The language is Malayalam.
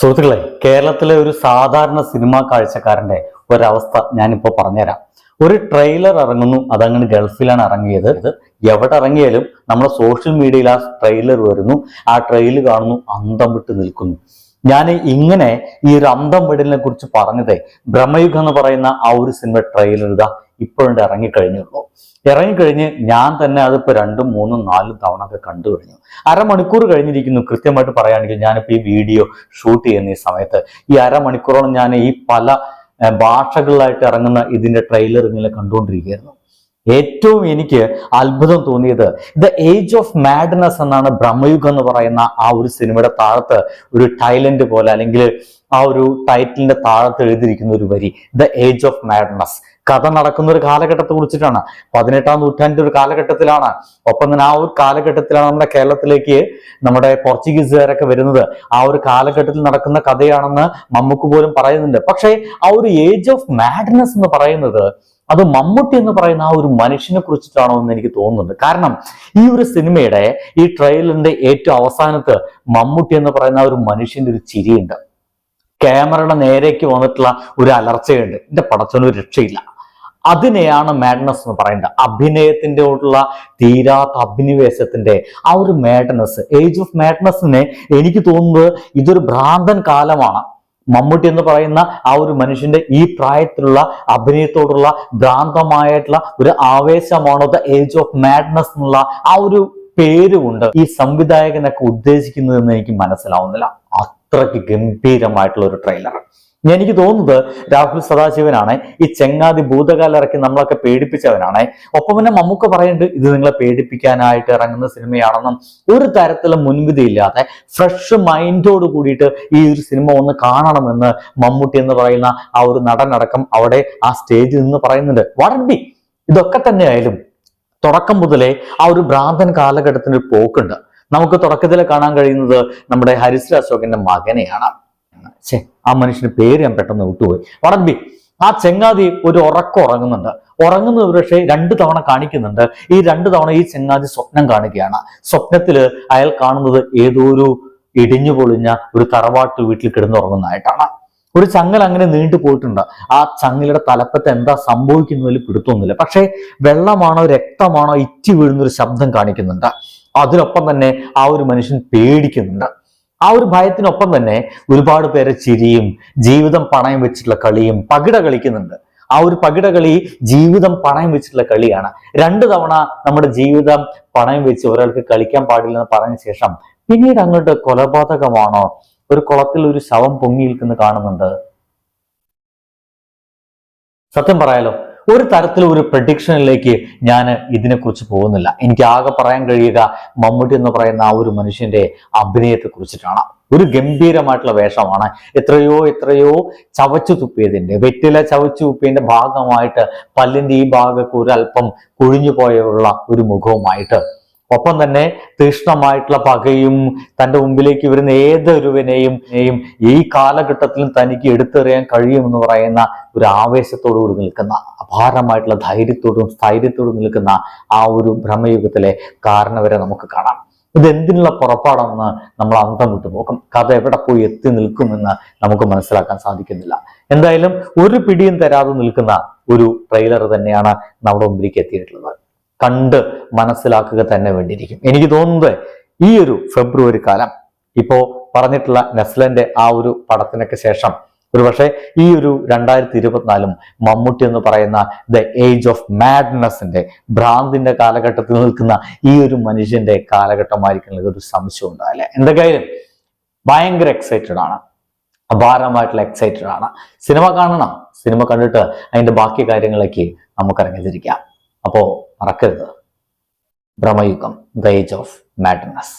സുഹൃത്തുക്കളെ കേരളത്തിലെ ഒരു സാധാരണ സിനിമാ കാഴ്ചക്കാരന്റെ ഒരവസ്ഥ ഞാനിപ്പോൾ പറഞ്ഞുതരാം. ഒരു ട്രെയിലർ ഇറങ്ങുന്നു അതങ്ങനെ ഗൾഫിലാണ് ഇറങ്ങിയത്. എവിടെ ഇറങ്ങിയാലും നമ്മുടെ സോഷ്യൽ മീഡിയയിൽ ആ ട്രെയിലർ വരുന്നു ആ ട്രെയിലർ കാണുന്നു അന്തം വിട്ട് നിൽക്കുന്നു. ഞാൻ ഇങ്ങനെ ഈ ഒരു അന്തം വിടലിനെ കുറിച്ച് പറഞ്ഞതേ ബ്രഹ്മയുഗം എന്ന് പറയുന്ന ആ ഒരു സിനിമ ട്രെയിലർ ഇതാ. ഇപ്പോഴുണ്ട് ഇറങ്ങിക്കഴിഞ്ഞുള്ളൂ. ഇറങ്ങിക്കഴിഞ്ഞ് ഞാൻ തന്നെ അതിപ്പോൾ രണ്ടും മൂന്നും നാലും തവണ ഒക്കെ കണ്ടു കഴിഞ്ഞു. അരമണിക്കൂർ കഴിഞ്ഞിരിക്കുന്നു. കൃത്യമായിട്ട് പറയുകയാണെങ്കിൽ ഞാനിപ്പോൾ ഈ വീഡിയോ ഷൂട്ട് ചെയ്യുന്ന ഈ സമയത്ത് ഈ അരമണിക്കൂറോളം ഞാൻ ഈ പല ഭാഷകളിലായിട്ട് ഇറങ്ങുന്ന ഇതിന്റെ ട്രെയിലർ ഇങ്ങനെ കണ്ടുകൊണ്ടിരിക്കുകയായിരുന്നു. ഏറ്റവും എനിക്ക് അത്ഭുതം തോന്നിയത് ദ ഏജ് ഓഫ് മാഡ്നസ് എന്നാണ് ബ്രഹ്മയുഗം എന്ന് പറയുന്ന ആ ഒരു സിനിമയുടെ താഴത്ത് ഒരു ടൈലന്റ് പോലെ അല്ലെങ്കിൽ ആ ഒരു ടൈറ്റിലിന്റെ താഴത്ത് എഴുതിയിരിക്കുന്ന ഒരു വരി ദ ഏജ് ഓഫ് മാഡ്നസ്. കഥ നടക്കുന്ന ഒരു കാലഘട്ടത്തെ കുറിച്ചിട്ടാണ്. പതിനെട്ടാം നൂറ്റാണ്ടിന്റെ ഒരു കാലഘട്ടത്തിലാണ്. ഒപ്പം തന്നെ ആ ഒരു കാലഘട്ടത്തിലാണ് നമ്മുടെ കേരളത്തിലേക്ക് നമ്മുടെ പോർച്ചുഗീസുകാരൊക്കെ വരുന്നത്. ആ ഒരു കാലഘട്ടത്തിൽ നടക്കുന്ന കഥയാണെന്ന് മമ്മൂക്ക് പോലും പറയുന്നുണ്ട്. പക്ഷേ ആ ഒരു ഏജ് ഓഫ് മാഡ്നസ് എന്ന് പറയുന്നത് അത് മമ്മൂട്ടി എന്ന് പറയുന്ന ആ ഒരു മനുഷ്യനെ കുറിച്ചിട്ടാണോ എന്ന് എനിക്ക് തോന്നുന്നുണ്ട്. കാരണം ഈ ഒരു സിനിമയുടെ ഈ ട്രെയിലറിന്റെ ഏറ്റവും അവസാനത്ത് മമ്മൂട്ടി എന്ന് പറയുന്ന ആ ഒരു മനുഷ്യന്റെ ഒരു ചിരിയുണ്ട്. ക്യാമറയുടെ നേരേക്ക് വന്നിട്ടുള്ള ഒരു അലർച്ചയുണ്ട്. എന്റെ പടച്ചൊന്നും രക്ഷയില്ല. അതിനെയാണ് മാഡ്നസ് എന്ന് പറയുന്നത്. അഭിനയത്തിന്റെ ഉള്ള തീരാത്ത അഭിനിവേശത്തിന്റെ ആ ഒരു മാഡ്നസ് ഏജ് ഓഫ് മാഡ്നസിനെ എനിക്ക് തോന്നുന്നത് ഇതൊരു ഭ്രാന്തൻ കാലമാണ്. മമ്മൂട്ടി എന്ന് പറയുന്ന ആ ഒരു മനുഷ്യന്റെ ഈ പ്രായത്തിലുള്ള അഭിനയത്തോടുള്ള ഭ്രാന്തമായിട്ടുള്ള ഒരു ആവേശമാണ് ദ ഏജ് ഓഫ് മാഡ്നസ് എന്നുള്ള ആ ഒരു പേരുകൊണ്ട് ഈ സംവിധായകനൊക്കെ ഉദ്ദേശിക്കുന്നതെന്ന് എനിക്ക് മനസ്സിലാവുന്നില്ല. അത്രയ്ക്ക് ഗംഭീരമായിട്ടുള്ള ഒരു ട്രെയിലർ എനിക്ക് തോന്നുന്നത് രാഹുൽ സദാശിവനാണ് ഈ ചെങ്ങാതി ഭൂതകാലം ഇറക്കി നമ്മളൊക്കെ പേടിപ്പിച്ചവനാണ്. ഒപ്പം തന്നെ മമ്മൂക്ക പറയുന്നുണ്ട് ഇത് നിങ്ങളെ പേടിപ്പിക്കാനായിട്ട് ഇറങ്ങുന്ന സിനിമയാണെന്നും ഒരു തരത്തിലും മുൻവിധിയില്ലാതെ ഫ്രഷ് മൈൻഡോട് കൂടിയിട്ട് ഈ ഒരു സിനിമ ഒന്ന് കാണണമെന്ന് മമ്മൂട്ടി എന്ന് പറയുന്ന ആ ഒരു നടനടക്കം അവിടെ ആ സ്റ്റേജിൽ നിന്ന് പറയുന്നുണ്ട്. വാട്ട് ബി ഇതൊക്കെ തന്നെയായാലും തുടക്കം മുതലേ ആ ഒരു ഭ്രാന്തൻ കാലഘട്ടത്തിന് ഒരു പോക്കുണ്ട്. നമുക്ക് തുടക്കത്തിൽ കാണാൻ കഴിയുന്നത് നമ്മുടെ ഹരിശ്ര അശോകന്റെ മകനെയാണ്. ആ മനുഷ്യന്റെ പേര് ഞാൻ പെട്ടെന്ന് വിട്ടുപോയി. വടംബി ആ ചെങ്ങാതി ഒരു ഉറക്കം ഉറങ്ങുന്നുണ്ട്. ഉറങ്ങുന്നത് പക്ഷേ രണ്ട് തവണ കാണിക്കുന്നുണ്ട്. ഈ രണ്ട് തവണ ഈ ചെങ്ങാതി സ്വപ്നം കാണുകയാണ്. സ്വപ്നത്തിൽ അയാൾ കാണുന്നത് ഏതോ ഒരു ഇടിഞ്ഞു പൊളിഞ്ഞ ഒരു തറവാട്ട് വീട്ടിൽ കിടന്നുറങ്ങുന്നതായിട്ടാണ്. ഒരു ചങ്ങൽ അങ്ങനെ നീണ്ടു പോയിട്ടുണ്ട്. ആ ചങ്ങലയുടെ തലപ്പത്ത് എന്താ സംഭവിക്കുന്നതിൽ പിടുത്തൊന്നുമില്ല പക്ഷേ വെള്ളമാണോ രക്തമാണോ ഇറ്റി വീഴുന്ന ഒരു ശബ്ദം കാണിക്കുന്നുണ്ട്. അതിനൊപ്പം തന്നെ ആ ഒരു മനുഷ്യൻ പേടിക്കുന്നുണ്ട്. ആ ഒരു ഭയത്തിനൊപ്പം തന്നെ ഒരുപാട് പേരെ ചിരിയും ജീവിതം പണയം വെച്ചിട്ടുള്ള കളിയും പകിട കളിക്കുന്നുണ്ട്. ആ ഒരു പകിട കളി ജീവിതം പണയം വെച്ചിട്ടുള്ള കളിയാണ്. രണ്ടു തവണ നമ്മുടെ ജീവിതം പണയം വെച്ച് ഒരാൾക്ക് കളിക്കാൻ പാടില്ല എന്ന് പറഞ്ഞ ശേഷം പിന്നീട് അങ്ങോട്ട് കൊലപാതകമാണോ? ഒരു കുളത്തിൽ ഒരു ശവം പൊങ്ങി നിൽക്കുന്ന കാണുന്നുണ്ട്. സത്യം പറയാലോ ഒരു തരത്തിലും ഒരു പ്രഡിക്ഷനിലേക്ക് ഞാൻ ഇതിനെക്കുറിച്ച് പോകുന്നില്ല. എനിക്ക് ആകെ പറയാൻ കഴിയുക മമ്മൂട്ടി എന്ന് പറയുന്ന ആ ഒരു മനുഷ്യന്റെ അഭിനയത്തെ കുറിച്ചിട്ടാണ് ഒരു ഗംഭീരമായിട്ടുള്ള വേഷമാണ്. എത്രയോ എത്രയോ ചവച്ചു തുപ്പിയതിന്റെ വെറ്റില ചവച്ചു തുപ്പിയതിന്റെ ഭാഗമായിട്ട് പല്ലിന്റെ ഈ ഭാഗമൊക്കെ ഒരു അല്പം കുഴിഞ്ഞു പോയുള്ള ഒരു മുഖവുമായിട്ട് ഒപ്പം തന്നെ തീഷ്ണമായിട്ടുള്ള പകയും തന്റെ മുമ്പിലേക്ക് വരുന്ന ഏതൊരുവിനെയും ഈ കാലഘട്ടത്തിലും തനിക്ക് എടുത്തെറിയാൻ കഴിയുമെന്ന് പറയുന്ന ഒരു ആവേശത്തോടുകൂടി നിൽക്കുന്ന അപാരമായിട്ടുള്ള ധൈര്യത്തോടും സ്ഥൈര്യത്തോടും നിൽക്കുന്ന ആ ഒരു ഭ്രമയുഗത്തിലെ കാരണവരെ നമുക്ക് കാണാം. ഇതെന്തിനുള്ള പുറപ്പാടെന്ന് നമ്മൾ അന്തം വിട്ടു നോക്കും കഥ എവിടെ പോയി എത്തി നിൽക്കുമെന്ന് നമുക്ക് മനസ്സിലാക്കാൻ സാധിക്കുന്നില്ല. എന്തായാലും ഒരു പിടിയും തരാതെ നിൽക്കുന്ന ഒരു ട്രെയിലർ തന്നെയാണ് നമ്മുടെ മുമ്പിലേക്ക് എത്തിയിട്ടുള്ളത്. കണ്ട് മനസ്സിലാക്കുക തന്നെ വേണ്ടിയിരിക്കും. എനിക്ക് തോന്നുന്നത് ഈ ഒരു ഫെബ്രുവരി കാലം ഇപ്പോ പറഞ്ഞിട്ടുള്ള നെസ്ലന്റെ ആ ഒരു പടത്തിനൊക്കെ ശേഷം ഒരുപക്ഷെ ഈ ഒരു രണ്ടായിരത്തി ഇരുപത്തിനാലും മമ്മൂട്ടി എന്ന് പറയുന്ന ദ ഏജ് ഓഫ് മാഡ്നെസിന്റെ ഭ്രാന്തിന്റെ കാലഘട്ടത്തിൽ നിൽക്കുന്ന ഈ ഒരു മനുഷ്യന്റെ കാലഘട്ടമായിരിക്കും ഒരു സംശയം ഉണ്ടാവില്ല എന്തൊക്കെയായാലും ഭയങ്കര എക്സൈറ്റഡ് ആണ്. അപാരമായിട്ടുള്ള എക്സൈറ്റഡ് ആണ്. സിനിമ കാണണം. സിനിമ കണ്ടിട്ട് അതിന്റെ ബാക്കി കാര്യങ്ങളൊക്കെ നമുക്ക് ഇറങ്ങിത്തിരിക്കാം അപ്പോ മറക്കരുത്. Bramayugam age of madness